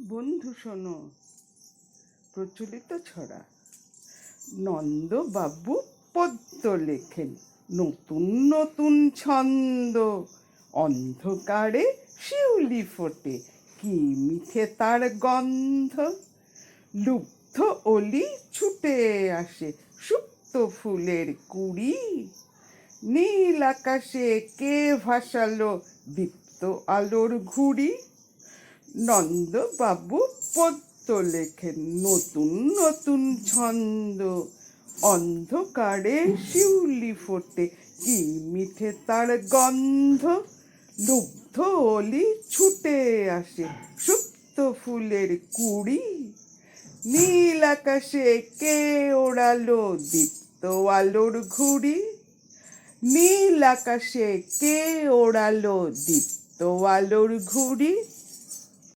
বন্ধু শোনো, প্রচলিত ছড়া। নন্দবাবু পদ্য লেখেন, নতুন নতুন ছন্দ। অন্ধকারে শিউলি ফোটে, কি মিঠে তার গন্ধ। লুব্ধ অলি ছুটে আসে, সুপ্ত ফুলের কুড়ি। নীল আকাশে কে ভাসালো, দীপ্ত আলোর ঘুড়ি। নন্দবাবু পদ্য লেখেন নতুন নতুন ছন্দ। অন্ধকারে শিউলি ফোটে, কি মিঠে তার গন্ধ। লুব্ধ অলি ছুটে আসে সুপ্ত ফুলের কুড়ি। নীল আকাশে কে ওড়ালো দীপ্ত আলোর ঘুড়ি। নীল আকাশে কে ওড়ালো দীপ্ত আলোর ঘুড়ি।